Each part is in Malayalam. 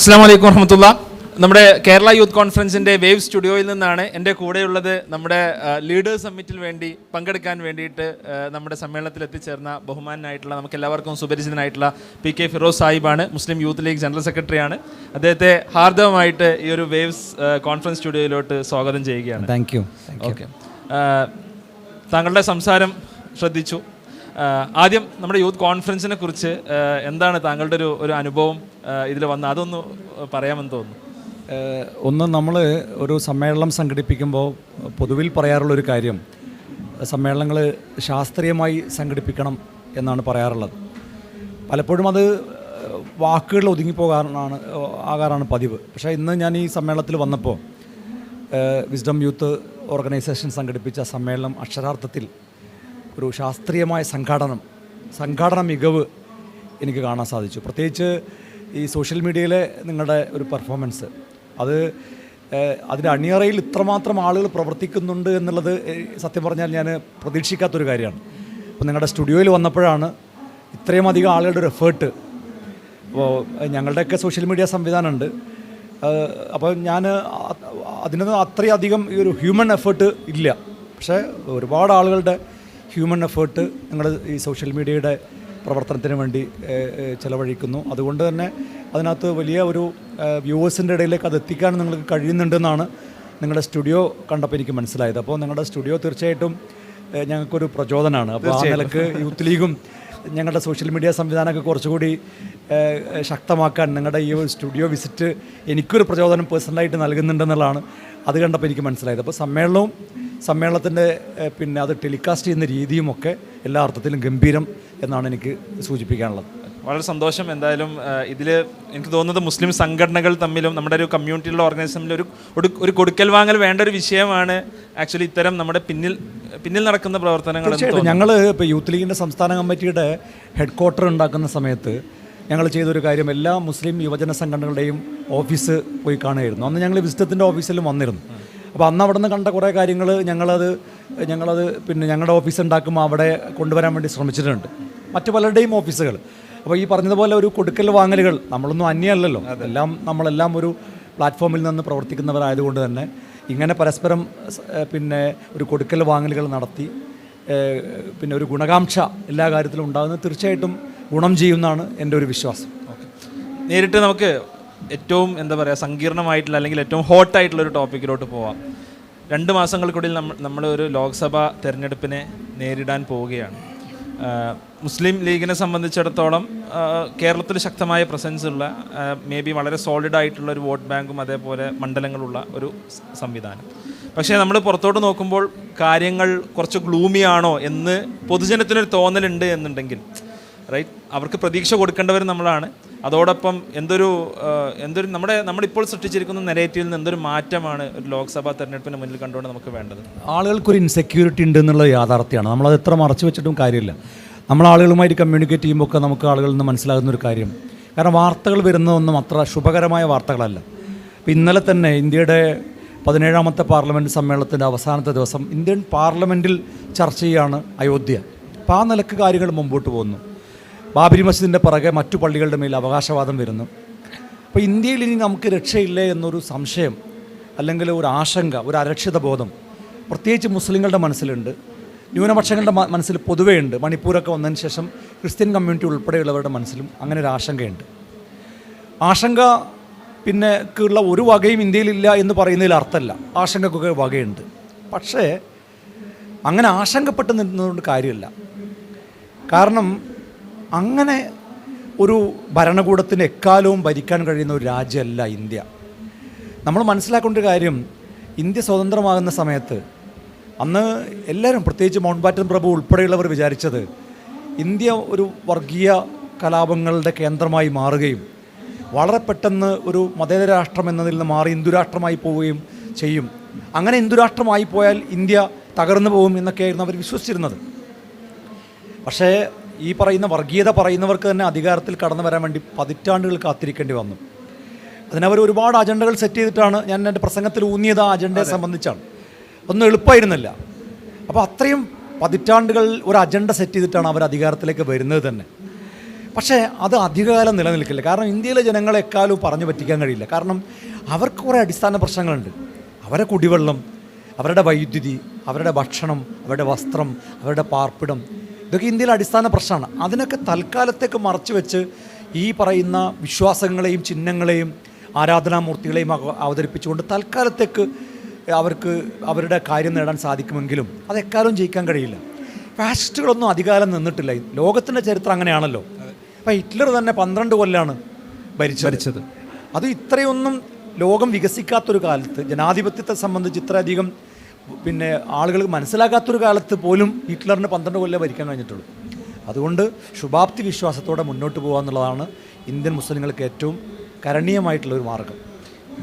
അസ്സാം വലൈക്കും വർഹമത്തുള്ള നമ്മുടെ കേരള യൂത്ത് കോൺഫറൻസിന്റെ വേവ് സ്റ്റുഡിയോയിൽ നിന്നാണ് എന്റെ കൂടെയുള്ളത് നമ്മുടെ ലീഡേഴ്സ് സമ്മിറ്റിൽ വേണ്ടി പങ്കെടുക്കാൻ വേണ്ടിയിട്ട് നമ്മുടെ സമ്മേളനത്തിൽ എത്തിച്ചേർന്ന ബഹുമാനായിട്ടുള്ള നമുക്ക് എല്ലാവർക്കും സുപരിചിതനായിട്ടുള്ള പി കെ ഫിറോസ് സാഹിബാണ് മുസ്ലിം യൂത്ത് ലീഗ് ജനറൽ സെക്രട്ടറിയാണ്. അദ്ദേഹത്തെ ഹാർദവമായിട്ട് ഈ ഒരു വേവ്സ് കോൺഫറൻസ് സ്റ്റുഡിയോയിലോട്ട് സ്വാഗതം ചെയ്യുകയാണ്. Thank you okay. താങ്കളുടെ സംസാരം ശ്രദ്ധിച്ചു. ആദ്യം നമ്മുടെ യൂത്ത് കോൺഫറൻസിനെ കുറിച്ച് എന്താണ് താങ്കളുടെ ഒരു ഒരു അനുഭവം ഇതിൽ വന്ന് അതൊന്ന് പറയാമെന്ന് തോന്നുന്നു. ഒന്ന് നമ്മൾ ഒരു സമ്മേളനം സംഘടിപ്പിക്കുമ്പോൾ പൊതുവിൽ പറയാറുള്ളൊരു കാര്യം സമ്മേളനങ്ങൾ ശാസ്ത്രീയമായി സംഘടിപ്പിക്കണം എന്നാണ് പറയാറുള്ളത്. പലപ്പോഴും അത് വാക്കുകളിൽ ഒതുങ്ങിപ്പോകാറാണ് ആകാറാണ് പതിവ്. പക്ഷേ ഇന്ന് ഞാൻ ഈ സമ്മേളനത്തിൽ വന്നപ്പോൾ വിസ്ഡം യൂത്ത് ഓർഗനൈസേഷൻ സംഘടിപ്പിച്ച സമ്മേളനം അക്ഷരാർത്ഥത്തിൽ ഒരു ശാസ്ത്രീയമായ സംഘാടനം സംഘാടന മികവ് എനിക്ക് കാണാൻ സാധിച്ചു. പ്രത്യേകിച്ച് ഈ സോഷ്യൽ മീഡിയയിലെ നിങ്ങളുടെ ഒരു പെർഫോമൻസ്. അത് അതിന്റെ അണിയറയിൽ ഇത്രമാത്രം ആളുകൾ പ്രവർത്തിക്കുന്നുണ്ട് എന്നുള്ളത് സത്യം പറഞ്ഞാൽ ഞാൻ പ്രതീക്ഷിക്കാത്തൊരു കാര്യമാണ്. അപ്പോൾ നിങ്ങളുടെ സ്റ്റുഡിയോയിൽ വന്നപ്പോഴാണ് ഇത്രയും അധികം ആളുകളുടെ ഒരു എഫേർട്ട് അപ്പോൾ ഞങ്ങളുടെയൊക്കെ സോഷ്യൽ മീഡിയ സംവിധാനമുണ്ട്. അപ്പോൾ ഞാൻ അതിനൊന്നും അത്രയധികം ഈ ഒരു ഹ്യൂമൻ എഫേർട്ട് ഇല്ല. പക്ഷേ ഒരുപാട് ആളുകളുടെ ഹ്യൂമൻ എഫേർട്ട് ഞങ്ങൾ ഈ സോഷ്യൽ മീഡിയയുടെ പ്രവർത്തനത്തിന് വേണ്ടി ഏഹ്, അതുകൊണ്ട് തന്നെ അതിനകത്ത് വലിയ ഒരു വ്യൂവേഴ്സിന്റെ ഇടയിലേക്ക് അത് എത്തിക്കാൻ നിങ്ങൾക്ക് കഴിയുന്നുണ്ടെന്നാണ് നിങ്ങളുടെ സ്റ്റുഡിയോ കണ്ടപ്പോൾ എനിക്ക് മനസ്സിലായത്. അപ്പോൾ നിങ്ങളുടെ സ്റ്റുഡിയോ തീർച്ചയായിട്ടും ഞങ്ങൾക്കൊരു പ്രചോദനമാണ്. അപ്പോൾ ആ നിലയ്ക്ക് യൂത്ത് ലീഗും ഞങ്ങളുടെ സോഷ്യൽ മീഡിയ സംവിധാനമൊക്കെ കുറച്ചുകൂടി ശക്തമാക്കാൻ നിങ്ങളുടെ ഈ ഒരു സ്റ്റുഡിയോ വിസിറ്റ് എനിക്കൊരു പ്രചോദനം പേഴ്സണലായിട്ട് നൽകുന്നുണ്ടെന്നുള്ളതാണ് അത് കണ്ടപ്പോൾ എനിക്ക് മനസ്സിലായത്. അപ്പോൾ സമ്മേളനവും സമ്മേളനത്തിന്റെ പിന്നെ അത് ടെലികാസ്റ്റ് ചെയ്യുന്ന രീതിയുമൊക്കെ എല്ലാ അർത്ഥത്തിലും ഗംഭീരം എന്നാണ് എനിക്ക് സൂചിപ്പിക്കാനുള്ളത്. വളരെ സന്തോഷം. എന്തായാലും ഇതിൽ എനിക്ക് തോന്നുന്നത് മുസ്ലിം സംഘടനകൾ തമ്മിലും നമ്മുടെ ഒരു കമ്മ്യൂണിറ്റിയിലുള്ള ഓർഗനൈസേഷനിലും ഒരു ഒരു- കൊടുക്കൽ വാങ്ങൽ വേണ്ട ഒരു വിഷയമാണ് ആക്ച്വലി ഇത്തരം നമ്മുടെ പിന്നിൽ പിന്നിൽ നടക്കുന്ന പ്രവർത്തനങ്ങൾ ഞങ്ങൾ ഇപ്പോൾ യൂത്ത് ലീഗിന്റെ സംസ്ഥാന കമ്മിറ്റിയുടെ ഹെഡ് ക്വാർട്ടർ ഉണ്ടാക്കുന്ന സമയത്ത് ഞങ്ങൾ ചെയ്തൊരു കാര്യം എല്ലാ മുസ്ലിം യുവജന സംഘടനകളുടെയും ഓഫീസ് പോയി കാണുമായിരുന്നു അന്ന് ഞങ്ങൾ വിസിറ്റത്തിന്റെ ഓഫീസിലും വന്നിരുന്നു. അപ്പോൾ അന്ന് അവിടെ നിന്ന് കണ്ട കുറേ കാര്യങ്ങൾ ഞങ്ങളത് ഞങ്ങളത് പിന്നെ ഞങ്ങളുടെ ഓഫീസ് ഉണ്ടാക്കുമ്പോൾ അവിടെ കൊണ്ടുവരാൻ വേണ്ടി ശ്രമിച്ചിട്ടുണ്ട്. മറ്റു പലരുടെയും ഓഫീസുകൾ. അപ്പോൾ ഈ പറഞ്ഞതുപോലെ ഒരു കൊടുക്കൽ വാങ്ങലുകൾ നമ്മളൊന്നും അന്യമല്ലല്ലോ എല്ലാം നമ്മളെല്ലാം ഒരു പ്ലാറ്റ്ഫോമിൽ നിന്ന് പ്രവർത്തിക്കുന്നവരായതുകൊണ്ട് തന്നെ ഇങ്ങനെ പരസ്പരം പിന്നെ ഒരു കൊടുക്കൽ വാങ്ങലുകൾ നടത്തി പിന്നെ ഒരു ഗുണകാംക്ഷ എല്ലാ കാര്യത്തിലും ഉണ്ടാകുന്നത് തീർച്ചയായിട്ടും ഗുണം ചെയ്യുമെന്നാണ് എന്റെ ഒരു വിശ്വാസം. നേരിട്ട് നമുക്ക് ഏറ്റവും എന്താ പറയുക സങ്കീർണമായിട്ടുള്ള അല്ലെങ്കിൽ ഏറ്റവും ഹോട്ടായിട്ടുള്ള ഒരു ടോപ്പിക്കിലോട്ട് പോവാം. രണ്ട് മാസങ്ങൾക്കുള്ളിൽ നമ്മൾ നമ്മൾ ഒരു ലോക്സഭാ തെരഞ്ഞെടുപ്പിനെ നേരിടാൻ പോവുകയാണ്. മുസ്ലിം ലീഗിനെ സംബന്ധിച്ചിടത്തോളം കേരളത്തിൽ ശക്തമായ പ്രസൻസ് ഉള്ള മേ ബി വളരെ സോളിഡ് ആയിട്ടുള്ള ഒരു വോട്ട് ബാങ്കും അതേപോലെ മണ്ഡലങ്ങളുള്ള ഒരു സംവിധാനം. പക്ഷേ നമ്മൾ പുറത്തോട്ട് നോക്കുമ്പോൾ കാര്യങ്ങൾ കുറച്ച് ഗ്ലൂമിയാണോ എന്ന് പൊതുജനത്തിനൊരു തോന്നലുണ്ട് എന്നുണ്ടെങ്കിൽ റൈറ്റ് അവർക്ക് പ്രതീക്ഷ കൊടുക്കേണ്ടവർ നമ്മളാണ്. അതോടൊപ്പം എന്തൊരു എന്തൊരു നമ്മുടെ നമ്മളിപ്പോൾ സൃഷ്ടിച്ചിരിക്കുന്ന നെരേറ്റീവിൽ നിന്ന് എന്തൊരു മാറ്റമാണ് ഒരു ലോക്സഭാ തെരഞ്ഞെടുപ്പിന് മുന്നിൽ കണ്ടുകൊണ്ട് നമുക്ക് വേണ്ടത്? ആളുകൾക്കൊരു ഇൻസെക്യൂരിറ്റി ഉണ്ട് എന്നുള്ള യാഥാർത്ഥ്യമാണ്. നമ്മളത് എത്ര മറച്ചു വെച്ചിട്ടും കാര്യമില്ല. നമ്മൾ ആളുകളുമായിട്ട് കമ്മ്യൂണിക്കേറ്റ് ചെയ്യുമ്പോൾ നമുക്ക് ആളുകളിൽ നിന്ന് മനസ്സിലാകുന്ന ഒരു കാര്യം. കാരണം വാർത്തകൾ വരുന്നതൊന്നും അത്ര ശുഭകരമായ വാർത്തകളല്ല. അപ്പോൾ ഇന്നലെ തന്നെ ഇന്ത്യയുടെ പതിനേഴാമത്തെ പാർലമെന്റ് സമ്മേളനത്തിന്റെ അവസാനത്തെ ദിവസം ഇന്ത്യൻ പാർലമെന്റിൽ ചർച്ച ചെയ്യാണ് അയോധ്യ. അപ്പോൾ ആ നിലയ്ക്ക് കാര്യങ്ങൾ മുമ്പോട്ട് പോകുന്നു. ബാബരി മസ്ജിദിന്റെ പുറകെ മറ്റു പള്ളികളുടെ മേൽ അവകാശവാദം വരുന്നു. അപ്പോൾ ഇന്ത്യയിൽ ഇനി നമുക്ക് രക്ഷയില്ലേ എന്നൊരു സംശയം അല്ലെങ്കിൽ ഒരു ആശങ്ക ഒരു അരക്ഷിത ബോധം പ്രത്യേകിച്ച് മുസ്ലിങ്ങളുടെ മനസ്സിലുണ്ട്. ന്യൂനപക്ഷങ്ങളുടെ മനസ്സിൽ പൊതുവേ ഉണ്ട്. മണിപ്പൂരൊക്കെ വന്നതിന് ശേഷം ക്രിസ്ത്യൻ കമ്മ്യൂണിറ്റി ഉൾപ്പെടെയുള്ളവരുടെ മനസ്സിലും അങ്ങനെ ഒരു ആശങ്കയുണ്ട്. ആശങ്ക പിന്നെ ഒരു വകയും ഇന്ത്യയിലില്ല എന്ന് പറയുന്നതിൽ അർത്ഥമല്ല ആശങ്കക്കൊക്കെ വകയുണ്ട്. പക്ഷേ അങ്ങനെ ആശങ്കപ്പെട്ട് നിന്നതുകൊണ്ട് കാര്യമില്ല. കാരണം അങ്ങനെ ഒരു ഭരണകൂടത്തിന് എക്കാലവും ഭരിക്കാൻ കഴിയുന്ന ഒരു രാജ്യമല്ല ഇന്ത്യ. നമ്മൾ മനസ്സിലാക്കേണ്ട ഒരു കാര്യം ഇന്ത്യ സ്വതന്ത്രമാകുന്ന സമയത്ത് അന്ന് എല്ലാവരും പ്രത്യേകിച്ച് മൗണ്ട് ബാറ്റൻ പ്രഭു ഉൾപ്പെടെയുള്ളവർ വിചാരിച്ചത് ഇന്ത്യ ഒരു വർഗീയ കലാപങ്ങളുടെ കേന്ദ്രമായി മാറുകയും വളരെ പെട്ടെന്ന് ഒരു മതേതര രാഷ്ട്രം എന്നതിൽ നിന്ന് മാറി ഹിന്ദുരാഷ്ട്രമായി പോവുകയും ചെയ്യും. അങ്ങനെ ഹിന്ദുരാഷ്ട്രമായി പോയാൽ ഇന്ത്യ തകർന്നു പോകും എന്നൊക്കെയായിരുന്നു അവർ വിശ്വസിച്ചിരുന്നത്. പക്ഷേ ഈ പറയുന്ന വർഗീയത പറയുന്നവർക്ക് തന്നെ അധികാരത്തിൽ കടന്നു വരാൻ വേണ്ടി പതിറ്റാണ്ടുകൾ കാത്തിരിക്കേണ്ടി വന്നു. അതിനവർ ഒരുപാട് അജണ്ടകൾ സെറ്റ് ചെയ്തിട്ടാണ് ഞാൻ എന്റെ പ്രസംഗത്തിൽ ഊന്നിയത് ആ അജണ്ടയെ സംബന്ധിച്ചാണ്. ഒന്നും എളുപ്പമായിരുന്നില്ല അപ്പോൾ അത്രയും പതിറ്റാണ്ടുകൾ ഒരു അജണ്ട സെറ്റ് ചെയ്തിട്ടാണ് അവർ അധികാരത്തിലേക്ക് വരുന്നത് തന്നെ. പക്ഷേ അത് അധികകാലം നിലനിൽക്കില്ല. കാരണം ഇന്ത്യയിലെ ജനങ്ങളെ എക്കാലവും പറഞ്ഞു പറ്റിക്കാൻ കഴിയില്ല. കാരണം അവർക്ക് കുറേ അടിസ്ഥാന പ്രശ്നങ്ങളുണ്ട്. അവരെ കുടിവെള്ളം അവരുടെ വൈദ്യുതി അവരുടെ ഭക്ഷണം അവരുടെ വസ്ത്രം അവരുടെ പാർപ്പിടം ഇതൊക്കെ ഇന്ത്യയിലെ അടിസ്ഥാന പ്രശ്നമാണ്. അതിനൊക്കെ തൽക്കാലത്തേക്ക് മറച്ചു വെച്ച് ഈ പറയുന്ന വിശ്വാസങ്ങളെയും ചിഹ്നങ്ങളെയും ആരാധനാമൂർത്തികളെയും അവ- അവതരിപ്പിച്ചുകൊണ്ട് തൽക്കാലത്തേക്ക് അവർക്ക് അവരുടെ കാര്യം നേടാൻ സാധിക്കുമെങ്കിലും അത് എക്കാലവും ജയിക്കാൻ കഴിയില്ല. ഫാസിസ്റ്റുകളൊന്നും അധികാരം നിന്നിട്ടില്ല. ലോകത്തിന്റെ ചരിത്രം അങ്ങനെയാണല്ലോ. അപ്പം ഹിറ്റ്ലർ തന്നെ പന്ത്രണ്ട് കൊല്ലാണ് ഭരിച്ചു ഭരിച്ചത്. അത് ഇത്രയൊന്നും ലോകം വികസിക്കാത്തൊരു കാലത്ത് ജനാധിപത്യത്തെ സംബന്ധിച്ച് ഇത്രയധികം പിന്നെ ആളുകൾക്ക് മനസ്സിലാക്കാത്തൊരു കാലത്ത് പോലും ഹിറ്റ്ലറിന് പന്ത്രണ്ട് കൊല്ലം ഭരിക്കാൻ കഴിഞ്ഞിട്ടുള്ളൂ. അതുകൊണ്ട് ശുഭാപ്തി വിശ്വാസത്തോടെ മുന്നോട്ട് പോകുക എന്നുള്ളതാണ് ഇന്ത്യൻ മുസ്ലിങ്ങൾക്ക് ഏറ്റവും കരണീയമായിട്ടുള്ള ഒരു മാർഗം.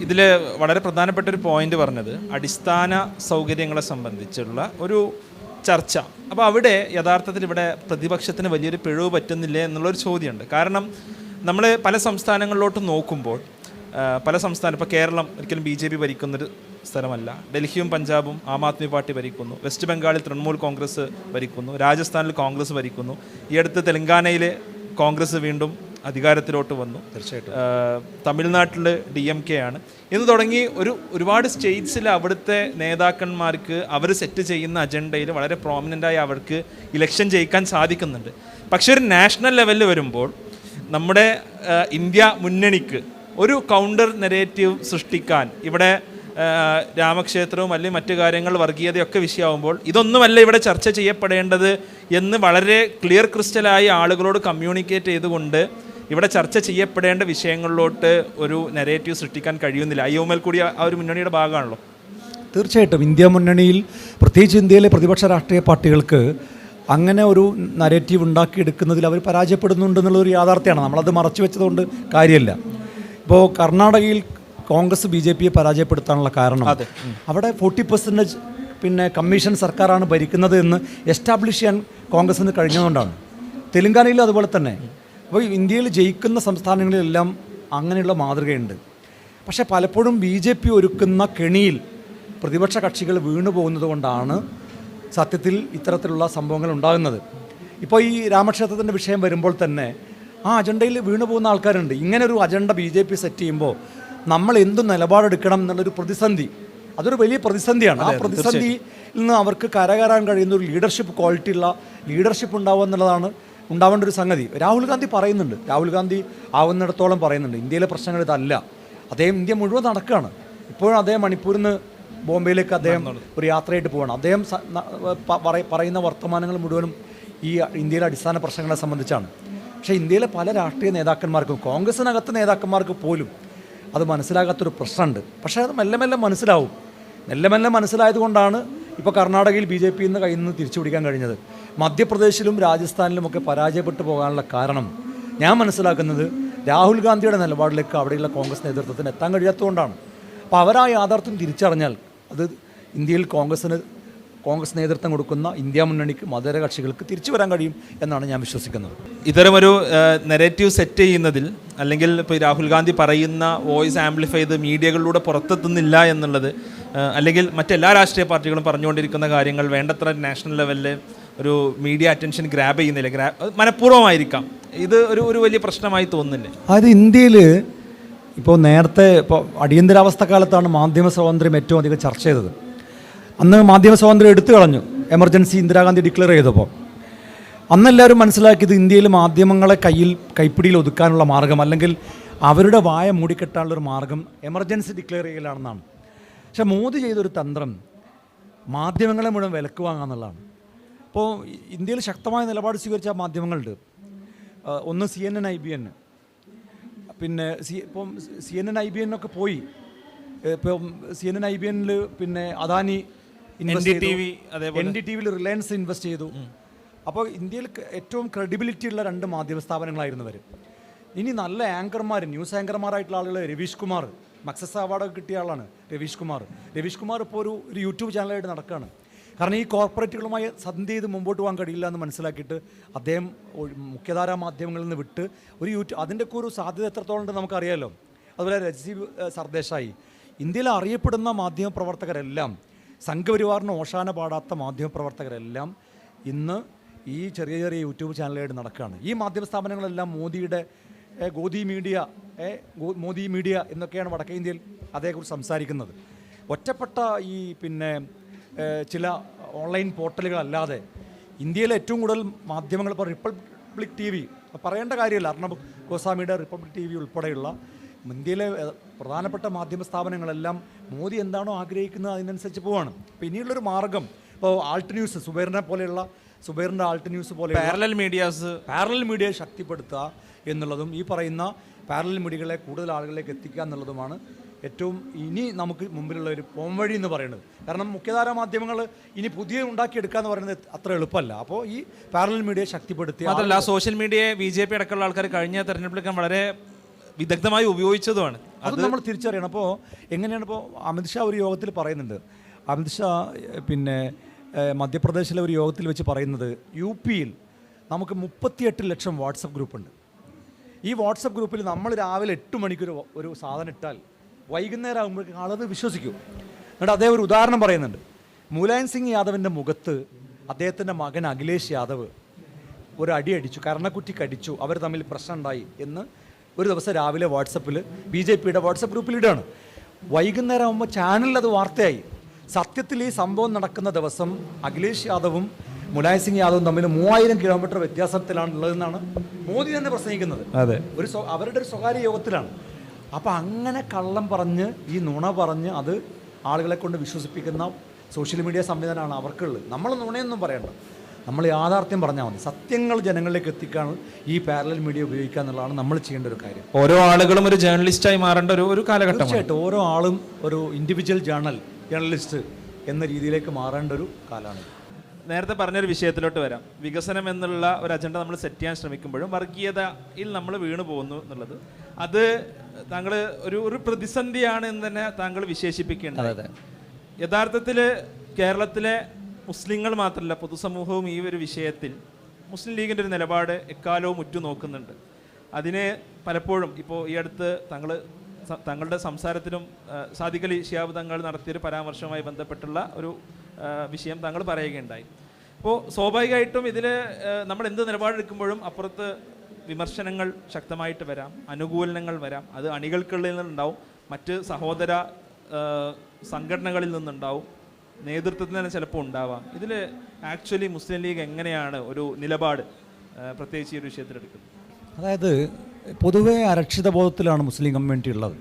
ഇതിൽ വളരെ പ്രധാനപ്പെട്ട ഒരു പോയിന്റ് പറഞ്ഞത് അടിസ്ഥാന സൗകര്യങ്ങളെ സംബന്ധിച്ചുള്ള ഒരു ചർച്ച. അപ്പോൾ അവിടെ യഥാർത്ഥത്തിൽ ഇവിടെ പ്രതിപക്ഷത്തിന് വലിയൊരു പിഴവ് പറ്റുന്നില്ലേ എന്നുള്ളൊരു ചോദ്യമുണ്ട്. കാരണം നമ്മൾ പല സംസ്ഥാനങ്ങളിലോട്ട് നോക്കുമ്പോൾ പല സംസ്ഥാനം ഇപ്പോൾ കേരളം ഒരിക്കലും ബി ജെ പി ഭരിക്കുന്നൊരു സ്ഥലമല്ല. ഡൽഹിയും പഞ്ചാബും ആം ആദ്മി പാർട്ടി ഭരിക്കുന്നു. വെസ്റ്റ് ബംഗാളിൽ തൃണമൂൽ കോൺഗ്രസ് ഭരിക്കുന്നു. രാജസ്ഥാനിൽ കോൺഗ്രസ് ഭരിക്കുന്നു. ഈ അടുത്ത് തെലങ്കാനയിൽ കോൺഗ്രസ് വീണ്ടും അധികാരത്തിലോട്ട് വന്നു. തീർച്ചയായിട്ടും. തമിഴ്നാട്ടിൽ ഡി എം കെ ആണ്. എന്ന് തുടങ്ങി ഒരു ഒരുപാട് സ്റ്റേറ്റ്സിൽ അവിടുത്തെ നേതാക്കന്മാർക്ക് അവർ സെറ്റ് ചെയ്യുന്ന അജണ്ടയിൽ വളരെ പ്രോമിനന്റായി അവർക്ക് ഇലക്ഷൻ ജയിക്കാൻ സാധിക്കുന്നുണ്ട്. പക്ഷെ ഒരു നാഷണൽ ലെവലിൽ വരുമ്പോൾ നമ്മുടെ ഇന്ത്യ മുന്നണിക്ക് ഒരു കൗണ്ടർ നെറേറ്റീവ് സൃഷ്ടിക്കാൻ ഇവിടെ രാമക്ഷേത്രവും അല്ലെങ്കിൽ മറ്റു കാര്യങ്ങൾ വർഗീയതയൊക്കെ വിഷയമാകുമ്പോൾ ഇതൊന്നുമല്ല ഇവിടെ ചർച്ച ചെയ്യപ്പെടേണ്ടത് എന്ന് വളരെ ക്ലിയർ ക്രിസ്റ്റലായി ആളുകളോട് കമ്മ്യൂണിക്കേറ്റ് ചെയ്തുകൊണ്ട് ഇവിടെ ചർച്ച ചെയ്യപ്പെടേണ്ട വിഷയങ്ങളിലോട്ട് ഒരു നെറേറ്റീവ് സൃഷ്ടിക്കാൻ കഴിയുന്നില്ല. ഐ ഒമൽ കൂടി ആ ഒരു മുന്നണിയുടെ ഭാഗമാണല്ലോ. തീർച്ചയായിട്ടും ഇന്ത്യ മുന്നണിയിൽ പ്രത്യേകിച്ച് ഇന്ത്യയിലെ പ്രതിപക്ഷ രാഷ്ട്രീയ പാർട്ടികൾക്ക് അങ്ങനെ ഒരു നരേറ്റീവ് ഉണ്ടാക്കിയെടുക്കുന്നതിൽ അവർ പരാജയപ്പെടുന്നുണ്ട് എന്നുള്ളൊരു യാഥാർത്ഥ്യമാണ്. നമ്മളത് മറച്ചു വെച്ചതുകൊണ്ട് കാര്യമില്ല. ഇപ്പോൾ കർണാടകയിൽ കോൺഗ്രസ് ബി ജെ പിയെ പരാജയപ്പെടുത്താനുള്ള കാരണം. അവിടെ ഫോർട്ടി പെർസെന്റേജ് പിന്നെ കമ്മീഷൻ സർക്കാരാണ് ഭരിക്കുന്നത് എന്ന് എസ്റ്റാബ്ലിഷ് ചെയ്യാൻ കോൺഗ്രസ്സിന് കഴിഞ്ഞതുകൊണ്ടാണ്. തെലുങ്കാനയിലും അതുപോലെ തന്നെ. അപ്പോൾ ഇന്ത്യയിൽ ജയിക്കുന്ന സംസ്ഥാനങ്ങളിലെല്ലാം അങ്ങനെയുള്ള മാതൃകയുണ്ട്. പക്ഷേ പലപ്പോഴും ബി ജെ പി ഒരുക്കുന്ന കെണിയിൽ പ്രതിപക്ഷ കക്ഷികൾ വീണു പോകുന്നത് കൊണ്ടാണ് സത്യത്തിൽ ഇത്തരത്തിലുള്ള സംഭവങ്ങൾ ഉണ്ടാകുന്നത്. ഇപ്പോൾ ഈ രാമക്ഷേത്രത്തിന്റെ വിഷയം വരുമ്പോൾ തന്നെ ആ അജണ്ടയിൽ വീണു പോകുന്ന ആൾക്കാരുണ്ട്. ഇങ്ങനെ ഒരു agenda B J P set ചെയ്യുമ്പോൾ നമ്മൾ എന്ത് നിലപാടെടുക്കണം എന്നുള്ളൊരു പ്രതിസന്ധി. അതൊരു വലിയ പ്രതിസന്ധിയാണ്. ആ പ്രതിസന്ധിയിൽ നിന്ന് അവർക്ക് കരകയറാൻ കഴിയുന്ന ഒരു ലീഡർഷിപ്പ് ക്വാളിറ്റി ഉള്ള ലീഡർഷിപ്പ് ഉണ്ടാവുക എന്നുള്ളതാണ് ഉണ്ടാവേണ്ട ഒരു സംഗതി. രാഹുൽ ഗാന്ധി പറയുന്നുണ്ട്. രാഹുൽ ഗാന്ധി ആവുന്നിടത്തോളം പറയുന്നുണ്ട്. ഇന്ത്യയിലെ പ്രശ്നങ്ങൾ ഇതല്ല. അദ്ദേഹം ഇന്ത്യ മുഴുവൻ നടക്കുകയാണ്. ഇപ്പോഴും അദ്ദേഹം മണിപ്പൂരിൽ നിന്ന് ബോംബെയിലേക്ക് അദ്ദേഹം ഒരു യാത്രയായിട്ട് പോവാണ്. അദ്ദേഹം പറയുന്ന വർത്തമാനങ്ങൾ മുഴുവനും ഈ ഇന്ത്യയിലെ അടിസ്ഥാന പ്രശ്നങ്ങളെ സംബന്ധിച്ചാണ്. പക്ഷേ ഇന്ത്യയിലെ പല രാഷ്ട്രീയ നേതാക്കന്മാർക്കും കോൺഗ്രസിനകത്ത് നേതാക്കന്മാർക്ക് പോലും അത് മനസ്സിലാകാത്തൊരു പ്രശ്നമുണ്ട്. പക്ഷേ അത് മെല്ലെ മെല്ലെ മനസ്സിലാവും. മെല്ലെ മെല്ലെ മനസ്സിലായതുകൊണ്ടാണ് ഇപ്പോൾ കർണാടകയിൽ ബി ജെ പിയിൽ നിന്ന് കയ്യിൽ നിന്ന് തിരിച്ചു പിടിക്കാൻ കഴിഞ്ഞത്. മധ്യപ്രദേശിലും രാജസ്ഥാനിലുമൊക്കെ പരാജയപ്പെട്ടു പോകാനുള്ള കാരണം ഞാൻ മനസ്സിലാക്കുന്നത് രാഹുൽ ഗാന്ധിയുടെ നിലപാടിലേക്ക് അവിടെയുള്ള കോൺഗ്രസ് നേതൃത്വത്തിന് എത്താൻ കഴിയാത്തതുകൊണ്ടാണ്. അപ്പോൾ അവർ ആ യാഥാർത്ഥ്യം തിരിച്ചറിഞ്ഞാൽ അത് ഇന്ത്യയിൽ കോൺഗ്രസ്സിന് കോൺഗ്രസ് നേതൃത്വം കൊടുക്കുന്ന ഇന്ത്യ മുന്നണിക്ക് മതേതര കക്ഷികൾക്ക് തിരിച്ചു വരാൻ കഴിയും എന്നാണ് ഞാൻ വിശ്വസിക്കുന്നത്. ഇത്തരമൊരു നെറേറ്റീവ് സെറ്റ് ചെയ്യുന്നതിൽ അല്ലെങ്കിൽ ഇപ്പോൾ രാഹുൽ ഗാന്ധി പറയുന്ന വോയിസ് ആംപ്ലിഫൈ ചെയ്ത് മീഡിയകളിലൂടെ പുറത്തെത്തുന്നില്ല എന്നുള്ളത് അല്ലെങ്കിൽ മറ്റെല്ലാ രാഷ്ട്രീയ പാർട്ടികളും പറഞ്ഞുകൊണ്ടിരിക്കുന്ന കാര്യങ്ങൾ വേണ്ടത്ര നാഷണൽ ലെവലിൽ ഒരു മീഡിയ അറ്റൻഷൻ ഗ്രാബ് ചെയ്യുന്നില്ല. ഗ്രാ മനഃപൂർവമായിരിക്കാം. ഇത് ഒരു ഒരു വലിയ പ്രശ്നമായി തോന്നുന്നില്ലേ? അതായത് ഇന്ത്യയിൽ ഇപ്പോൾ നേരത്തെ ഇപ്പോൾ അടിയന്തരാവസ്ഥ കാലത്താണ് മാധ്യമ സ്വാതന്ത്ര്യം ഏറ്റവും അധികം ചർച്ച ചെയ്തത്. അന്ന് മാധ്യമ സ്വാതന്ത്ര്യം എടുത്തു കളഞ്ഞു. എമർജൻസി ഇന്ദിരാഗാന്ധി ഡിക്ലെയർ ചെയ്തപ്പോൾ. അന്നെല്ലാവരും മനസ്സിലാക്കിയത് ഇന്ത്യയിൽ മാധ്യമങ്ങളെ കയ്യിൽ കൈപ്പിടിയിൽ ഒതുക്കാനുള്ള മാർഗം അല്ലെങ്കിൽ അവരുടെ വായ മൂടിക്കെട്ടാനുള്ളൊരു മാർഗം എമർജൻസി ഡിക്ലെയർ ചെയ്യലാണെന്നാണ്. പക്ഷെ മോദി ചെയ്തൊരു തന്ത്രം മാധ്യമങ്ങളെ മുഴുവൻ വിലക്ക് വാങ്ങാന്നുള്ളതാണ് അപ്പോൾ ഇന്ത്യയിൽ ശക്തമായ നിലപാട് സ്വീകരിച്ച മാധ്യമങ്ങളുണ്ട്. ഒന്ന് C N N I B N പിന്നെ സി ഇപ്പം C N N I B N ഒക്കെ പോയി. ഇപ്പം C N N I B എന്നിൽ പിന്നെ അദാനി. എൻ ഡി ടി വിയിൽ റിലയൻസ് ഇൻവെസ്റ്റ് ചെയ്തു. അപ്പോൾ ഇന്ത്യയിൽ ഏറ്റവും ക്രെഡിബിലിറ്റി ഉള്ള രണ്ട് മാധ്യമ സ്ഥാപനങ്ങളായിരുന്നു വരും ഇനി നല്ല ആങ്കർമാർ ന്യൂസ് ആങ്കർമാരായിട്ടുള്ള ആളുകൾ രവീഷ് കുമാർ മക്സസ് അവാർഡൊക്കെ കിട്ടിയ ആളാണ് രവീഷ് കുമാർ. രവീഷ് കുമാർ ഇപ്പോൾ ഒരു ഒരു യൂട്യൂബ് ചാനലായിട്ട് നടക്കുകയാണ് കാരണം ഈ കോർപ്പറേറ്റുകളുമായി സന്ധി ചെയ്ത് മുമ്പോട്ട് പോകാൻ കഴിയില്ല എന്ന് മനസ്സിലാക്കിയിട്ട് അദ്ദേഹം മുഖ്യധാരാ മാധ്യമങ്ങളിൽ നിന്ന് വിട്ട് ഒരു യൂട്യൂബ് അതിന്റെയൊക്കെ ഒരു സാധ്യത എത്രത്തോളം ഉണ്ടെന്ന് നമുക്കറിയാമല്ലോ അതുപോലെ രജീവ് സർദേശായി. ഇന്ത്യയിൽ അറിയപ്പെടുന്ന മാധ്യമ പ്രവർത്തകരെല്ലാം സംഘപരിവാറിന് ഓശാന പാടാത്ത മാധ്യമപ്രവർത്തകരെല്ലാം ഇന്ന് ഈ ചെറിയ ചെറിയ യൂട്യൂബ് ചാനലുകളായിട്ട് നടക്കുകയാണ്. ഈ മാധ്യമ സ്ഥാപനങ്ങളെല്ലാം മോദിയുടെ ഗോദി മീഡിയ മോദി മീഡിയ എന്നൊക്കെയാണ് വടക്കേ ഇന്ത്യയിൽ അതേക്കുറിച്ച് സംസാരിക്കുന്നത്. ഒറ്റപ്പെട്ട ഈ പിന്നെ ചില ഓൺലൈൻ പോർട്ടലുകളല്ലാതെ ഇന്ത്യയിലെ ഏറ്റവും കൂടുതൽ മാധ്യമങ്ങൾ ഇപ്പോൾ റിപ്പബ്ലിക് ടി വി പറയേണ്ട കാര്യമില്ല. അർണബ് ഗോസ്വാമിയുടെ റിപ്പബ്ലിക് ടി വി ഉൾപ്പെടെയുള്ള ഇന്ത്യയിലെ പ്രധാനപ്പെട്ട മാധ്യമ സ്ഥാപനങ്ങളെല്ലാം മോദി എന്താണോ ആഗ്രഹിക്കുന്നത് അതിനനുസരിച്ച് പോവാണ്. അപ്പോൾ ഇനിയുള്ളൊരു മാർഗം ഇപ്പോൾ ആൾട്ട് ന്യൂസ് സുബൈറിനെ പോലെയുള്ള സുബൈറിന്റെ ആൾട്ട് ന്യൂസ് പോലെ പാരലൽ മീഡിയാസ്. പാരലൽ മീഡിയ ശക്തിപ്പെടുത്തുക എന്നുള്ളതും ഈ പറയുന്ന പാരലൽ മീഡിയകളെ കൂടുതൽ ആളുകളിലേക്ക് എത്തിക്കുക എന്നുള്ളതുമാണ് ഏറ്റവും ഇനി നമുക്ക് മുമ്പിലുള്ള ഒരു പോംവഴി എന്ന് പറയുന്നത്. കാരണം മുഖ്യധാര മാധ്യമങ്ങൾ ഇനി പുതിയ ഉണ്ടാക്കിയെടുക്കുക എന്ന് പറയുന്നത് അത്ര എളുപ്പമല്ല. അപ്പോൾ ഈ പാരലൽ മീഡിയയെ ശക്തിപ്പെടുത്തി അതല്ല സോഷ്യൽ മീഡിയയെ ബി ജെ പി അടക്കമുള്ള ആൾക്കാർ കഴിഞ്ഞ തെരഞ്ഞെടുപ്പിലൊക്കെ വളരെ വിദഗ്ധമായി ഉപയോഗിച്ചതുമാണ്. അത് നമ്മൾ തിരിച്ചറിയണം. അപ്പോൾ എങ്ങനെയാണ് ഇപ്പോൾ അമിത്ഷാ ഒരു യോഗത്തിൽ പറയുന്നുണ്ട്. അമിത്ഷാ പിന്നെ മധ്യപ്രദേശിലെ ഒരു യോഗത്തിൽ വെച്ച് പറയുന്നത് യു പിയിൽ നമുക്ക് മുപ്പത്തിയെട്ട് ലക്ഷം വാട്സപ്പ് ഗ്രൂപ്പുണ്ട്. ഈ വാട്സപ്പ് ഗ്രൂപ്പിൽ നമ്മൾ രാവിലെ എട്ട് മണിക്കൊരു ഒരു സാധനം ഇട്ടാൽ വൈകുന്നേരം ആകുമ്പോഴേക്കും ആളത് വിശ്വസിക്കും. എന്നിട്ട് അദ്ദേഹം ഒരു ഉദാഹരണം പറയുന്നുണ്ട്. മുലായൻ സിംഗ് യാദവിന്റെ മുഖത്ത് അദ്ദേഹത്തിന്റെ മകൻ അഖിലേഷ് യാദവ് ഒരു അടി അടിച്ചു കരണക്കുറ്റി കടിച്ചു അവർ തമ്മിൽ പ്രശ്നമുണ്ടായി എന്ന് ഒരു ദിവസം രാവിലെ വാട്സപ്പിൽ ബി ജെ പിയുടെ വാട്സപ്പ് ഗ്രൂപ്പിൽ ഇടുകയാണ്. വൈകുന്നേരം ആകുമ്പോൾ ചാനലിൽ അത് വാർത്തയായി. സത്യത്തിൽ ഈ സംഭവം നടക്കുന്ന ദിവസം അഖിലേഷ് യാദവും മുലായം സിംഗ് യാദവും തമ്മിൽ മൂവായിരം കിലോമീറ്റർ വ്യത്യാസത്തിലാണ് ഉള്ളതെന്നാണ് മോദി തന്നെ പ്രസംഗിക്കുന്നത്. അതെ. ഒരു അവരുടെ ഒരു സ്വകാര്യ യോഗത്തിലാണ്. അപ്പോൾ അങ്ങനെ കള്ളം പറഞ്ഞ് ഈ നുണ പറഞ്ഞ് അത് ആളുകളെ കൊണ്ട് വിശ്വസിപ്പിക്കുന്ന സോഷ്യൽ മീഡിയ സംവിധാനമാണ് അവർക്കുള്ളത്. നമ്മൾ നുണയൊന്നും പറയണ്ട. നമ്മൾ യാഥാർത്ഥ്യം പറഞ്ഞാൽ മതി. സത്യങ്ങൾ ജനങ്ങളിലേക്ക് എത്തിക്കാൻ ഈ പാരലൽ മീഡിയ ഉപയോഗിക്കുക എന്നുള്ളതാണ് നമ്മൾ ചെയ്യേണ്ട ഒരു കാര്യം. ഓരോ ആളുകളും ഒരു ജേർണലിസ്റ്റായി മാറേണ്ട ഒരു ഒരു കാലഘട്ടം തീർച്ചയായിട്ടും ഓരോ ആളും ഒരു ഇൻഡിവിജ്വൽ ജേർണൽ ജേർണലിസ്റ്റ് എന്ന രീതിയിലേക്ക് മാറേണ്ട ഒരു കാലമാണ്. നേരത്തെ പറഞ്ഞൊരു വിഷയത്തിലോട്ട് വരാം. വികസനം എന്നുള്ള ഒരു അജണ്ട നമ്മൾ സെറ്റ് ചെയ്യാൻ ശ്രമിക്കുമ്പോഴും വർഗീയതയിൽ നമ്മൾ വീണു പോകുന്നു എന്നുള്ളത്. അത് താങ്കൾ ഒരു ഒരു പ്രതിസന്ധിയാണ് എന്ന് തന്നെ താങ്കൾ വിശേഷിപ്പിക്കേണ്ടത്. യഥാർത്ഥത്തിൽ കേരളത്തിലെ മുസ്ലിങ്ങൾ മാത്രമല്ല പൊതുസമൂഹവും ഈ ഒരു വിഷയത്തിൽ മുസ്ലിം ലീഗിന്റെ ഒരു നിലപാട് എക്കാലവും ഉറ്റുനോക്കുന്നുണ്ട്. അതിനെ പലപ്പോഴും ഇപ്പോൾ ഈ അടുത്ത് തങ്ങൾ തങ്ങളുടെ സംസാരത്തിലും സാദിഖലി ഷിയാബ് തങ്ങൾ നടത്തിയൊരു പരാമർശവുമായി ബന്ധപ്പെട്ടുള്ള ഒരു വിഷയം താങ്കൾ പറയുകയുണ്ടായി. അപ്പോൾ സ്വാഭാവികമായിട്ടും ഇതിൽ നമ്മൾ എന്ത് നിലപാടെടുക്കുമ്പോഴും അപ്പുറത്ത് വിമർശനങ്ങൾ ശക്തമായിട്ട് വരാം അനുകൂലനങ്ങൾ വരാം. അത് അണികൾക്കുള്ളിൽ നിന്നുണ്ടാവും മറ്റ് സഹോദര സംഘടനകളിൽ നിന്നുണ്ടാവും. നേതൃത്വത്തിൽ തന്നെ ചിലപ്പോൾ ഉണ്ടാവാം. ഇതിൽ ആക്ച്വലി മുസ്ലിം ലീഗ് എങ്ങനെയാണ് ഒരു നിലപാട് പ്രത്യേകിച്ച് ഈ ഒരു വിഷയത്തിലെടുക്കുന്നത്? അതായത് പൊതുവെ അരക്ഷിത ബോധത്തിലാണ് മുസ്ലിം കമ്മ്യൂണിറ്റി ഉള്ളത്.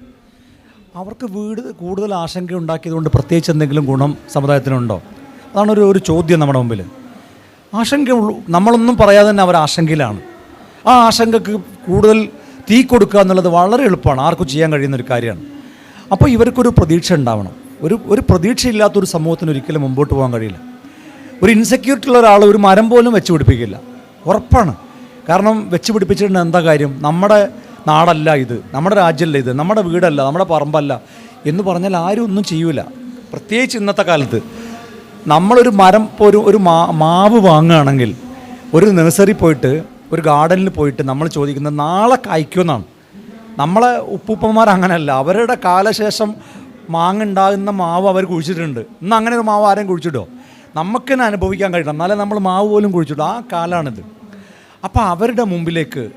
അവർക്ക് വീട് കൂടുതൽ ആശങ്ക ഉണ്ടാക്കിയതുകൊണ്ട് പ്രത്യേകിച്ച് എന്തെങ്കിലും ഗുണം സമുദായത്തിനുണ്ടോ? അതാണ് ഒരു ഒരു ചോദ്യം നമ്മുടെ മുമ്പിൽ ആശങ്ക നമ്മളൊന്നും പറയാതെ തന്നെ അവർ ആശങ്കയിലാണ്. ആ ആശങ്കക്ക് കൂടുതൽ തീ കൊടുക്കുക എന്നുള്ളത് വളരെ എളുപ്പമാണ് ആർക്കും ചെയ്യാൻ കഴിയുന്ന ഒരു കാര്യമാണ്. അപ്പോൾ ഇവർക്കൊരു പ്രതീക്ഷ ഉണ്ടാവണം. ഒരു ഒരു പ്രതീക്ഷയില്ലാത്തൊരു സമൂഹത്തിന് ഒരിക്കലും മുമ്പോട്ട് പോകാൻ കഴിയില്ല. ഒരു ഇൻസെക്യൂരിറ്റി ഉള്ള ഒരാൾ ഒരു മരം പോലും വെച്ച് പിടിപ്പിക്കില്ല. ഉറപ്പാണ്. കാരണം വെച്ച് പിടിപ്പിച്ചിട്ടുണ്ട് എന്താ കാര്യം? നമ്മുടെ നാടല്ല ഇത്. നമ്മുടെ രാജ്യമല്ല ഇത്. നമ്മുടെ വീടല്ല. നമ്മുടെ പറമ്പല്ല. എന്ന് പറഞ്ഞാൽ ആരും ഒന്നും ചെയ്യൂല. പ്രത്യേകിച്ച് ഇന്നത്തെ കാലത്ത്. നമ്മളൊരു മരം ഒരു ഒരു മാവ് വാങ്ങുകയാണെങ്കിൽ ഒരു നഴ്സറി പോയിട്ട് ഒരു ഗാർഡനിൽ പോയിട്ട് നമ്മൾ ചോദിക്കുന്നത് നാളെ കായ്ക്കുമെന്നാണ്. നമ്മളെ ഉപ്പൂപ്പന്മാർ അങ്ങനെയല്ല. അവരുടെ കാലശേഷം മാങ്ങ ഉണ്ടാകുന്ന മാവ് അവർ കുഴിച്ചിട്ടുണ്ട് ഇന്ന് അങ്ങനെ ഒരു മാവ് ആരും കുഴിച്ചിട്ടോ? നമുക്ക് തന്നെ അനുഭവിക്കാൻ കഴിയണം. എന്നാലേ നമ്മൾ മാവ് പോലും കുഴിച്ചിട്ടു. ആ കാലാണിത്. അപ്പോൾ അവരുടെ മുമ്പിലേക്ക്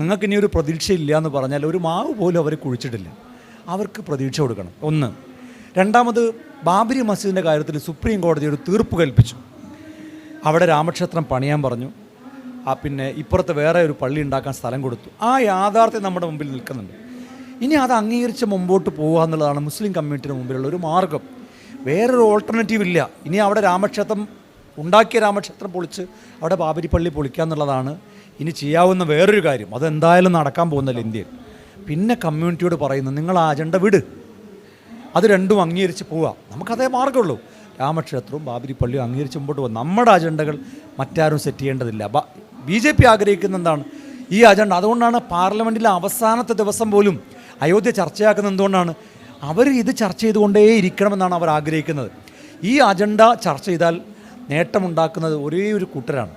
നിങ്ങൾക്ക് ഇനി ഒരു പ്രതീക്ഷയില്ല എന്ന് പറഞ്ഞാൽ ഒരു മാവ് പോലും അവർ കുഴിച്ചിട്ടില്ല. അവർക്ക് പ്രതീക്ഷ കൊടുക്കണം. ഒന്ന്. രണ്ടാമത് ബാബരി മസ്ജിദിന്റെ കാര്യത്തിൽ സുപ്രീം കോടതി ഒരു തീർപ്പ് കൽപ്പിച്ചു. അവിടെ രാമക്ഷേത്രം പണിയാൻ പറഞ്ഞു. ആ പിന്നെ ഇപ്പുറത്ത് വേറെ ഒരു പള്ളി ഉണ്ടാക്കാൻ സ്ഥലം കൊടുത്തു. ആ യാഥാർത്ഥ്യം നമ്മുടെ മുമ്പിൽ നിൽക്കുന്നുണ്ട്. ഇനി അത് അംഗീകരിച്ച് മുമ്പോട്ട് പോകുക എന്നുള്ളതാണ് മുസ്ലിം കമ്മ്യൂണിറ്റിയുടെ മുമ്പിലുള്ള ഒരു മാർഗം. വേറൊരു ഓൾട്ടർനേറ്റീവ് ഇല്ല. ഇനി അവിടെ രാമക്ഷേത്രം ഉണ്ടാക്കിയ രാമക്ഷേത്രം പൊളിച്ച് അവിടെ ബാബരിപ്പള്ളി പൊളിക്കുക എന്നുള്ളതാണ് ഇനി ചെയ്യാവുന്ന വേറൊരു കാര്യം. അതെന്തായാലും നടക്കാൻ പോകുന്നില്ല ഇന്ത്യയിൽ. പിന്നെ കമ്മ്യൂണിറ്റിയോട് പറയുന്നു നിങ്ങൾ ആ അജണ്ട വിട്. അത് രണ്ടും അംഗീകരിച്ച് പോവാം നമുക്കതേ മാർഗമുള്ളൂ. രാമക്ഷേത്രവും ബാബരിപ്പള്ളിയും അംഗീകരിച്ച് മുമ്പോട്ട് പോകും നമ്മുടെ അജണ്ടകൾ മറ്റാരും സെറ്റ് ചെയ്യേണ്ടതില്ല. ബി ജെ പി ആഗ്രഹിക്കുന്ന എന്താണ് ഈ അജണ്ട. അതുകൊണ്ടാണ് പാർലമെന്റിലെ അവസാനത്തെ ദിവസം പോലും അയോധ്യ ചർച്ചയാക്കുന്നത് എന്തുകൊണ്ടാണ്? അവർ ഇത് ചർച്ച ചെയ്തുകൊണ്ടേ ഇരിക്കണമെന്നാണ് അവർ ആഗ്രഹിക്കുന്നത്. ഈ അജണ്ട ചർച്ച ചെയ്താൽ നേട്ടമുണ്ടാക്കുന്നത് ഒരേ ഒരു കൂട്ടരാണ്.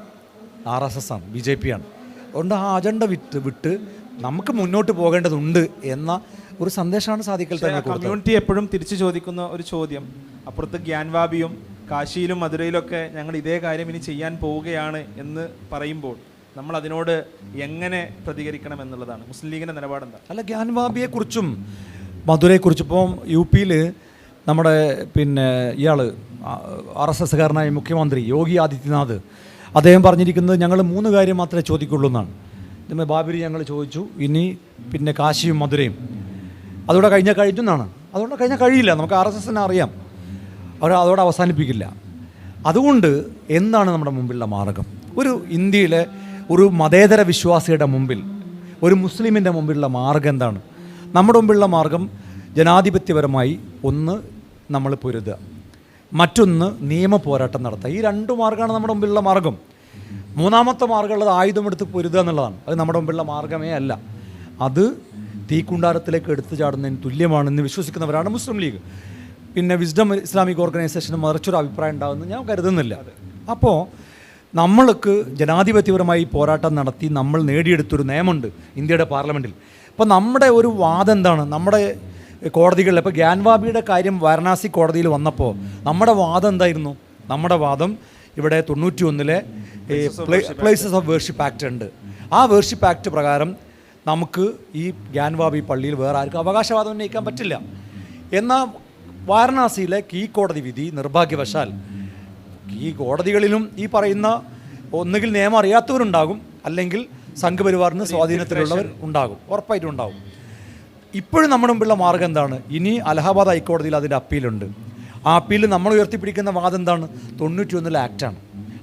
ആർ എസ് എസ് ആണ് ബി ജെ പി ആണ്. അതുകൊണ്ട് ആ അജണ്ട വിട്ട് വിട്ട് നമുക്ക് മുന്നോട്ട് പോകേണ്ടതുണ്ട് എന്ന ഒരു സന്ദേശമാണ് സാധിക്കൽ തന്നെ കമ്മ്യൂണിറ്റി എപ്പോഴും തിരിച്ചു ചോദിക്കുന്ന ഒരു ചോദ്യം. അപ്പുറത്ത് ഗ്യാൻവാബിയും കാശിയിലും മധുരയിലൊക്കെ ഞങ്ങൾ ഇതേ കാര്യം ഇനി ചെയ്യാൻ പോവുകയാണ് എന്ന് പറയുമ്പോൾ നമ്മൾ അതിനോട് എങ്ങനെ പ്രതികരിക്കണം എന്നുള്ളതാണ് മുസ്ലിം ലീഗിന്റെ നിലപാടെന്താ? അല്ല ഗ്യാൻവാബിയെക്കുറിച്ചും മധുരയെക്കുറിച്ചും ഇപ്പം യു പിയിൽ നമ്മുടെ പിന്നെ ഇയാൾ ആർ എസ് എസ്സുകാരനായ മുഖ്യമന്ത്രി യോഗി ആദിത്യനാഥ് അദ്ദേഹം പറഞ്ഞിരിക്കുന്നത് ഞങ്ങൾ മൂന്ന് കാര്യം മാത്രമേ ചോദിക്കുള്ളൂ എന്നാണ്. ഇതുമേ ബാബരി ഞങ്ങൾ ചോദിച്ചു ഇനി പിന്നെ കാശിയും മധുരയും. അതോടെ കഴിഞ്ഞാൽ കഴിഞ്ഞു എന്നാണ്. അതുകൊണ്ട് കഴിഞ്ഞാൽ കഴിയില്ല നമുക്ക് ആർ എസ് എസിനെ അറിയാം. അവർ അതോടെ അവസാനിപ്പിക്കില്ല. അതുകൊണ്ട് എന്താണ് നമ്മുടെ മുമ്പിലുള്ള മാർഗം? ഒരു ഇന്ത്യയിലെ ഒരു മതേതര വിശ്വാസിയുടെ മുമ്പിൽ ഒരു മുസ്ലിമിന്റെ മുമ്പിലുള്ള മാർഗം എന്താണ്? നമ്മുടെ മുമ്പിലുള്ള മാർഗം ജനാധിപത്യപരമായി ഒന്ന് നമ്മൾ പൊരുതുക. മറ്റൊന്ന് നിയമ പോരാട്ടം നടത്തുക. ഈ രണ്ട് മാർഗമാണ് നമ്മുടെ മുമ്പിലുള്ള മാർഗം. മൂന്നാമത്തെ മാർഗമുള്ളത് ആയുധമെടുത്ത് പൊരുതുക എന്നുള്ളതാണ്. അത് നമ്മുടെ മുമ്പിലുള്ള മാർഗമേ അല്ല. അത് തീക്കുണ്ടാരത്തിലേക്ക് എടുത്തു ചാടുന്നതിന് തുല്യമാണെന്ന് വിശ്വസിക്കുന്നവരാണ് മുസ്ലിം ലീഗ്. പിന്നെ വിസ്ഡം ഇസ്ലാമിക് ഓർഗനൈസേഷന് മറിച്ചൊരു അഭിപ്രായം ഉണ്ടാകുമെന്ന് ഞാൻ കരുതുന്നില്ല. അപ്പോൾ നമ്മൾക്ക് ജനാധിപത്യപരമായി പോരാട്ടം നടത്തി നമ്മൾ നേടിയെടുത്തൊരു നിയമമുണ്ട് ഇന്ത്യയുടെ പാർലമെന്റിൽ അപ്പോൾ നമ്മുടെ ഒരു വാദം എന്താണ്? നമ്മുടെ കോടതികളിൽ ഇപ്പോൾ ഗ്യാൻവാബിയുടെ കാര്യം വാരണാസി കോടതിയിൽ വന്നപ്പോൾ നമ്മുടെ വാദം എന്തായിരുന്നു? നമ്മുടെ വാദം ഇവിടെ തൊണ്ണൂറ്റി ഒന്നിലെ പ്ലേസസ് ഓഫ് വേർഷിപ്പ് ആക്ട് ഉണ്ട്. ആ വേർഷിപ്പ് ആക്ട് പ്രകാരം നമുക്ക് ഈ ഗ്യാൻവാബി പള്ളിയിൽ വേറെ ആർക്കും അവകാശവാദം ഉന്നയിക്കാൻ പറ്റില്ല. എന്നാൽ വാരണാസിയിലെ കീ കോടതി വിധി നിർഭാഗ്യവശാൽ ഈ കോടതികളിലും ഈ പറയുന്ന ഒന്നുകിൽ നിയമം അറിയാത്തവരുണ്ടാകും അല്ലെങ്കിൽ സംഘപരിവാറിന് സ്വാധീനത്തിലുള്ളവർ ഉണ്ടാകും ഉറപ്പായിട്ടും ഉണ്ടാകും. ഇപ്പോഴും നമ്മുടെ മുമ്പുള്ള മാർഗം എന്താണ്? ഇനി അലഹാബാദ് ഹൈക്കോടതിയിൽ അതിന്റെ അപ്പീലുണ്ട്. ആ അപ്പീൽ നമ്മൾ ഉയർത്തിപ്പിടിക്കുന്ന വാദം എന്താണ്? തൊണ്ണൂറ്റി ഒന്നിലെ ആക്റ്റാണ്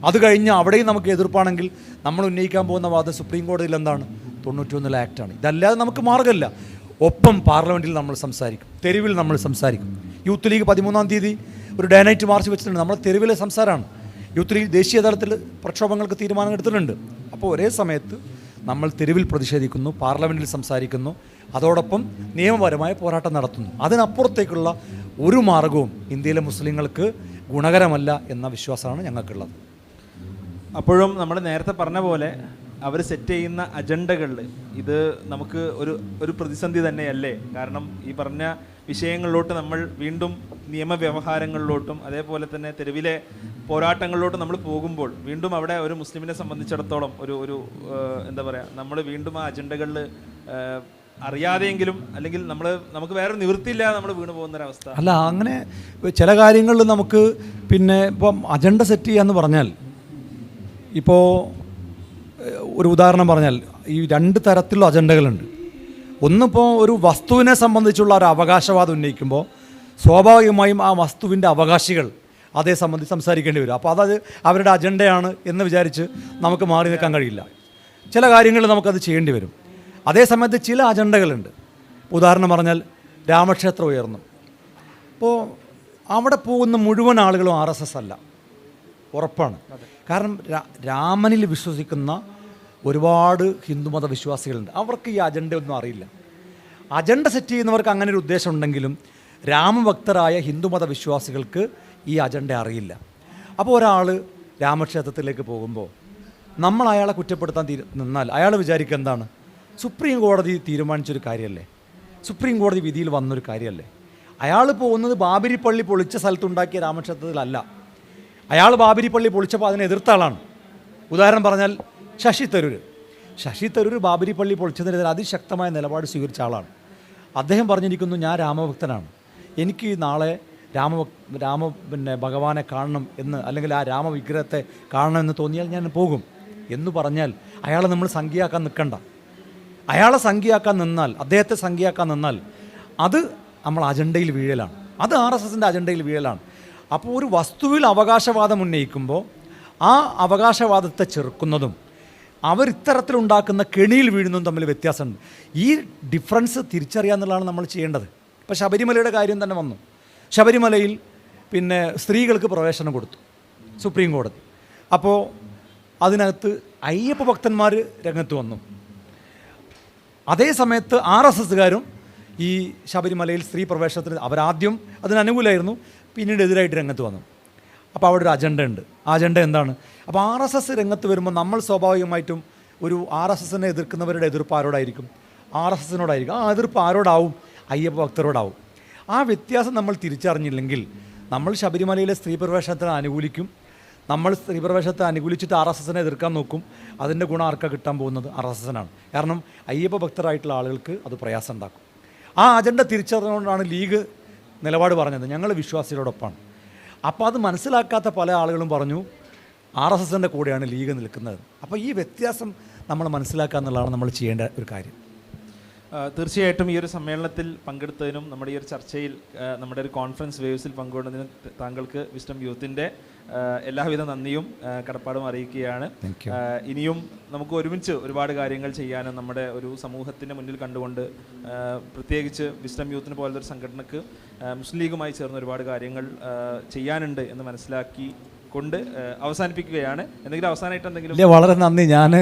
അത് കഴിഞ്ഞ് അവിടെയും നമുക്ക് എതിർപ്പാണെങ്കിൽ നമ്മൾ ഉന്നയിക്കാൻ പോകുന്ന വാദം സുപ്രീം കോടതിയിൽ എന്താണ്? തൊണ്ണൂറ്റി ഒന്നിലെ ആക്റ്റാണ് ഇതല്ലാതെ നമുക്ക് മാർഗമില്ല ഒപ്പം പാർലമെന്റിൽ നമ്മൾ സംസാരിക്കും. തെരുവിൽ നമ്മൾ സംസാരിക്കും. യൂത്ത് ലീഗ് പതിമൂന്നാം തീയതി ഒരു ഡേ നൈറ്റ് മാർച്ച് വെച്ചിട്ടുണ്ട്. നമ്മൾ തെരുവിലെ സംസാരമാണ്. യൂത്ത് ലീഗ് ദേശീയ തലത്തിൽ പ്രക്ഷോഭങ്ങൾക്ക് തീരുമാനം എടുത്തിട്ടുണ്ട്. അപ്പോൾ ഒരേ സമയത്ത് നമ്മൾ തെരുവിൽ പ്രതിഷേധിക്കുന്നു പാർലമെന്റിൽ സംസാരിക്കുന്നു. അതോടൊപ്പം നിയമപരമായ പോരാട്ടം നടത്തുന്നു. അതിനപ്പുറത്തേക്കുള്ള ഒരു മാർഗവും ഇന്ത്യയിലെ മുസ്ലിങ്ങൾക്ക് ഗുണകരമല്ല എന്ന വിശ്വാസമാണ് ഞങ്ങൾക്കുള്ളത്. അപ്പോഴും നമ്മൾ നേരത്തെ പറഞ്ഞ പോലെ അവർ സെറ്റ് ചെയ്യുന്ന അജണ്ടകളിൽ ഇത് നമുക്ക് ഒരു ഒരു പ്രതിസന്ധി തന്നെയല്ലേ? കാരണം ഈ പറഞ്ഞ വിഷയങ്ങളിലോട്ട് നമ്മൾ വീണ്ടും നിയമവ്യവഹാരങ്ങളിലോട്ടും അതേപോലെ തന്നെ തെരുവിലെ പോരാട്ടങ്ങളിലോട്ട് നമ്മൾ പോകുമ്പോൾ വീണ്ടും അവിടെ ഒരു മുസ്ലിമിനെ സംബന്ധിച്ചിടത്തോളം ഒരു ഒരു എന്താ പറയുക നമ്മൾ വീണ്ടും ആ അജണ്ടകളിൽ അറിയാതെയെങ്കിലും അല്ലെങ്കിൽ നമ്മൾ നമുക്ക് വേറെ നിവൃത്തിയില്ലാതെ നമ്മൾ വീണു പോകുന്നൊരവസ്ഥ. അല്ല അങ്ങനെ ചില കാര്യങ്ങളിൽ നമുക്ക് പിന്നെ ഇപ്പം അജണ്ട സെറ്റ് ചെയ്യാന്ന് പറഞ്ഞാൽ ഇപ്പോൾ ഒരു ഉദാഹരണം പറഞ്ഞാൽ ഈ രണ്ട് തരത്തിലുള്ള അജണ്ടകളുണ്ട്. ഒന്നിപ്പോൾ ഒരു വസ്തുവിനെ സംബന്ധിച്ചുള്ള ഒരു അവകാശവാദം ഉന്നയിക്കുമ്പോൾ സ്വാഭാവികമായും ആ വസ്തുവിന്റെ അവകാശികൾ അതേ സംബന്ധിച്ച് സംസാരിക്കേണ്ടി വരും. അപ്പോൾ അതത് അവരുടെ അജണ്ടയാണ് എന്ന് വിചാരിച്ച് നമുക്ക് മാറി നിൽക്കാൻ കഴിയില്ല. ചില കാര്യങ്ങൾ നമുക്കത് ചെയ്യേണ്ടി വരും. അതേസമയത്ത് ചില അജണ്ടകളുണ്ട്. ഉദാഹരണം പറഞ്ഞാൽ രാമക്ഷേത്രം ഉയർന്നു. അപ്പോൾ അവിടെ പോകുന്ന മുഴുവൻ ആളുകളും ആർ എസ് എസ് അല്ല. ഉറപ്പാണ്. കാരണം രാമനിൽ വിശ്വസിക്കുന്ന ഒരുപാട് ഹിന്ദുമത വിശ്വാസികളുണ്ട് അവർക്ക് ഈ അജണ്ട ഒന്നും അറിയില്ല. അജണ്ട സെറ്റ് ചെയ്യുന്നവർക്ക് അങ്ങനെ ഒരു ഉദ്ദേശം ഉണ്ടെങ്കിലും രാമഭക്തരായ ഹിന്ദുമത വിശ്വാസികൾക്ക് ഈ അജണ്ട അറിയില്ല. അപ്പോൾ ഒരാൾ രാമക്ഷേത്രത്തിലേക്ക് പോകുമ്പോൾ നമ്മൾ അയാളെ കുറ്റപ്പെടുത്താൻ തീരു നിന്നാൽ അയാൾ വിചാരിക്കുക എന്താണ്? സുപ്രീം കോടതി തീരുമാനിച്ചൊരു കാര്യമല്ലേ സുപ്രീം കോടതി വിധിയിൽ വന്നൊരു കാര്യമല്ലേ അയാൾ പോകുന്നത് ബാബരി പള്ളി പൊളിച്ച സ്ഥലത്തുണ്ടാക്കിയ രാമക്ഷേത്രത്തിലല്ല. അയാൾ ബാബരി പള്ളി പൊളിച്ചപ്പോൾ അതിനെ എതിർത്ത ആളാണ്. ഉദാഹരണം പറഞ്ഞാൽ ശശി തരൂർ ശശി തരൂർ ബാബരി പള്ളി പൊളിച്ചതിനെതിരെ അതിശക്തമായ നിലപാട് സ്വീകരിച്ച ആളാണ്. അദ്ദേഹം പറഞ്ഞിരിക്കുന്നു ഞാൻ രാമഭക്തനാണ്. എനിക്ക് നാളെ രാമ രാമ പിന്നെ ഭഗവാനെ കാണണം എന്ന് അല്ലെങ്കിൽ ആ രാമവിഗ്രഹത്തെ കാണണം എന്ന് തോന്നിയാൽ ഞാൻ പോകും. എന്ന് പറഞ്ഞാൽ അയാളെ നമ്മൾ സംഖ്യയാക്കാൻ നിൽക്കണ്ട. അയാളെ സംഖ്യയാക്കാൻ നിന്നാൽ അദ്ദേഹത്തെ സംഖ്യയാക്കാൻ നിന്നാൽ അത് നമ്മൾ അജണ്ടയിൽ വീഴലാണ്. അത് ആർ എസ് എസിന്റെ അജണ്ടയിൽ വീഴലാണ്. അപ്പോൾ ഒരു വസ്തുവിൽ അവകാശവാദം ഉന്നയിക്കുമ്പോൾ ആ അവകാശവാദത്തെ ചെറുക്കുന്നതും അവർ ഇത്തരത്തിലുണ്ടാക്കുന്ന കെണിയിൽ വീഴുന്നതും തമ്മിൽ വ്യത്യാസമുണ്ട്. ഈ ഡിഫറൻസ് തിരിച്ചറിയാന്നുള്ളതാണ് നമ്മൾ ചെയ്യേണ്ടത്. ഇപ്പോൾ ശബരിമലയുടെ കാര്യം തന്നെ വന്നു. ശബരിമലയിൽ പിന്നെ സ്ത്രീകൾക്ക് പ്രവേശനം കൊടുത്തു സുപ്രീം കോടതി. അപ്പോൾ അതിനകത്ത് അയ്യപ്പ ഭക്തന്മാർ രംഗത്ത് വന്നു. അതേ സമയത്ത് ആർ എസ് എസ്സുകാരും ഈ ശബരിമലയിൽ സ്ത്രീ പ്രവേശനത്തിന് അവരാദ്യം അതിന് അനുകൂലമായിരുന്നു പിന്നീട് എതിരായിട്ട് രംഗത്ത് വന്നു. അപ്പോൾ അവിടെ ഒരു അജണ്ട ഉണ്ട്. ആ അജണ്ട എന്താണ്? അപ്പോൾ ആർ എസ് എസ് രംഗത്ത് വരുമ്പോൾ നമ്മൾ സ്വാഭാവികമായിട്ടും ഒരു ആർ എസ് എസിനെ എതിർക്കുന്നവരുടെ എതിർപ്പ് ആരോടായിരിക്കും? ആർ എസ് എസിനോടായിരിക്കും ആ എതിർപ്പ് ആരോടാവും? അയ്യപ്പ ഭക്തരോടാവും. ആ വ്യത്യാസം നമ്മൾ തിരിച്ചറിഞ്ഞില്ലെങ്കിൽ നമ്മൾ ശബരിമലയിലെ സ്ത്രീ പ്രവേശനത്തിന് അനുകൂലിക്കും. നമ്മൾ സ്ത്രീ പ്രവേശനത്തെ അനുകൂലിച്ചിട്ട് ആർ എസ് എസിനെ എതിർക്കാൻ നോക്കും. അതിന്റെ ഗുണം ആർക്കാണ് കിട്ടാൻ പോകുന്നത്? ആർ എസ് എസിനാണ് കാരണം അയ്യപ്പ ഭക്തരായിട്ടുള്ള ആളുകൾക്ക് അത് പ്രയാസം ഉണ്ടാക്കും. ആ അജണ്ട തിരിച്ചറിഞ്ഞുകൊണ്ടാണ് ലീഗ് നിലപാട് പറഞ്ഞത്. ഞങ്ങൾ വിശ്വാസികളോടൊപ്പമാണ്. അപ്പോൾ അത് മനസ്സിലാക്കാത്ത പല ആളുകളും പറഞ്ഞു ആർ എസ് എസിന്റെ കൂടെയാണ് ലീഗ് നിൽക്കുന്നത്. അപ്പോൾ ഈ വ്യത്യാസം നമ്മൾ മനസ്സിലാക്കുക എന്നുള്ളതാണ് നമ്മൾ ചെയ്യേണ്ട ഒരു കാര്യം. തീർച്ചയായിട്ടും ഈ ഒരു സമ്മേളനത്തിൽ പങ്കെടുത്തതിനും നമ്മുടെ ഈ ഒരു ചർച്ചയിൽ നമ്മുടെ ഒരു കോൺഫറൻസ് വേവ്സിൽ പങ്കുകൊണ്ടതിനും താങ്കൾക്ക് വിസ്റ്റം യൂത്തിന്റെ എല്ലാവിധ നന്ദിയും കടപ്പാടും അറിയിക്കുകയാണ്. ഇനിയും നമുക്ക് ഒരുമിച്ച് ഒരുപാട് കാര്യങ്ങൾ ചെയ്യാനും നമ്മുടെ ഒരു സമൂഹത്തിന്റെ മുന്നിൽ കണ്ടുകൊണ്ട് പ്രത്യേകിച്ച് വിസ്ലം യൂത്തിന് പോലത്തെ ഒരു സംഘടനക്ക് മുസ്ലിം ലീഗുമായി ചേർന്ന് ഒരുപാട് കാര്യങ്ങൾ ചെയ്യാനുണ്ട് എന്ന് മനസ്സിലാക്കി കൊണ്ട് അവസാനിപ്പിക്കുകയാണ്. എന്തെങ്കിലും അവസാനമായിട്ട് എന്തെങ്കിലും ഇല്ല വളരെ നന്ദി. ഞാൻ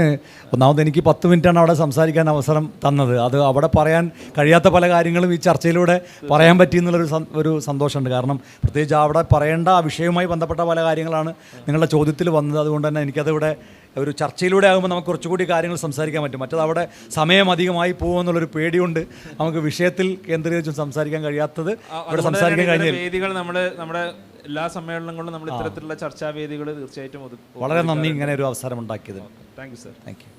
ഒന്നാമത് എനിക്ക് പത്ത് മിനിറ്റാണ് അവിടെ സംസാരിക്കാൻ അവസരം തന്നത്. അത് അവിടെ പറയാൻ കഴിയാത്ത പല കാര്യങ്ങളും ഈ ചർച്ചയിലൂടെ പറയാൻ പറ്റി എന്നുള്ളൊരു ഒരു സന്തോഷമുണ്ട്. കാരണം പ്രത്യേകിച്ച് അവിടെ പറയേണ്ട ആ വിഷയവുമായി ബന്ധപ്പെട്ട പല കാര്യങ്ങളാണ് നിങ്ങളുടെ ചോദ്യത്തിൽ വന്നത്. അതുകൊണ്ട് തന്നെ എനിക്കതിവിടെ ഒരു ചർച്ചയിലൂടെ ആകുമ്പോൾ നമുക്ക് കുറച്ചുകൂടി കാര്യങ്ങൾ സംസാരിക്കാൻ പറ്റും. മറ്റത് അവിടെ സമയം അധികമായി പോകുമെന്നുള്ളൊരു പേടിയുണ്ട്. നമുക്ക് വിഷയത്തിൽ കേന്ദ്രീകരിച്ചും സംസാരിക്കാൻ കഴിയാത്തത് ഇവിടെ അതുകൊണ്ട് സംസാരിക്കാൻ കഴിഞ്ഞില്ല. വേദികൾ നമ്മൾ നമ്മുടെ എല്ലാ സമ്മേളനങ്ങളിലും നമ്മൾ ഇത്തരത്തിലുള്ള ചർച്ചാ വേദികൾ തീർച്ചയായിട്ടും വളരെ നന്ദി ഇങ്ങനെ ഒരു അവസരം ഉണ്ടാക്കിയത് thank you sir. Thank you.